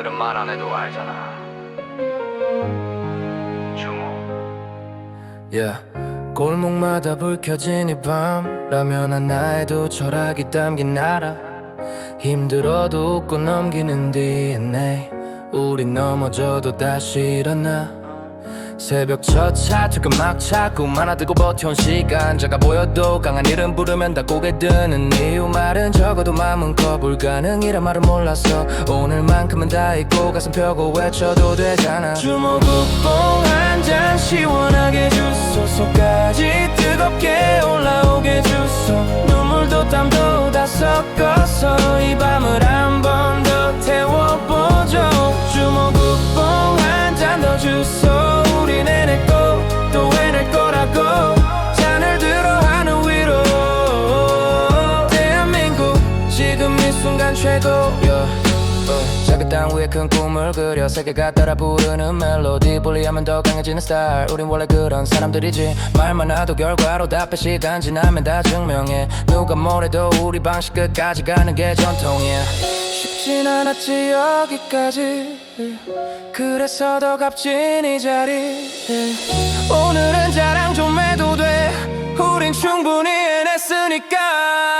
오늘은 말 안 해도 알잖아. 주모. Yeah. 골목마다 불 켜진 이 밤. 라면 하나에도 철학이 담긴 나라. 힘들어도 웃고 넘기는 DNA 우린 넘어져도 다시 일어나 새벽 첫차 퇴근 막차 꿈 하나 들고 버텨온 시간. 작아 보여도 강한 이름 부르면 다 고개 드는 이유 말은 적어도 마음은 거 불가능이란 말을 몰랐어. 오늘만큼은 다 잊고 가슴 펴고 외쳐도 되잖아. 주먹국뽕 한잔 시원하게 주소. 속까지 뜨겁게 올라오게 주소. 눈물도 땀도 다 섞어 이 순간 최고 yeah. 어, 작은 땅 위에 큰 꿈을 그려 세계가 따라 부르는 멜로디. 분리하면 더 강해지는 스타일. 우린 원래 그런 사람들이지. 말만 해도 결과로 답해 시간 지나면 다 증명해. 누가 뭐래도 우리 방식 끝까지 가는 게 전통이야. 쉽진 않았지 여기까지. 그래서 더 값진 이 자리. 오늘은 자랑 좀 해도 돼. 우린 충분히 해냈으니까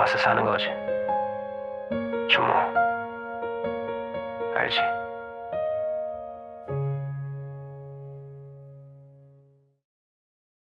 맛에 사는 거지 주모 알지?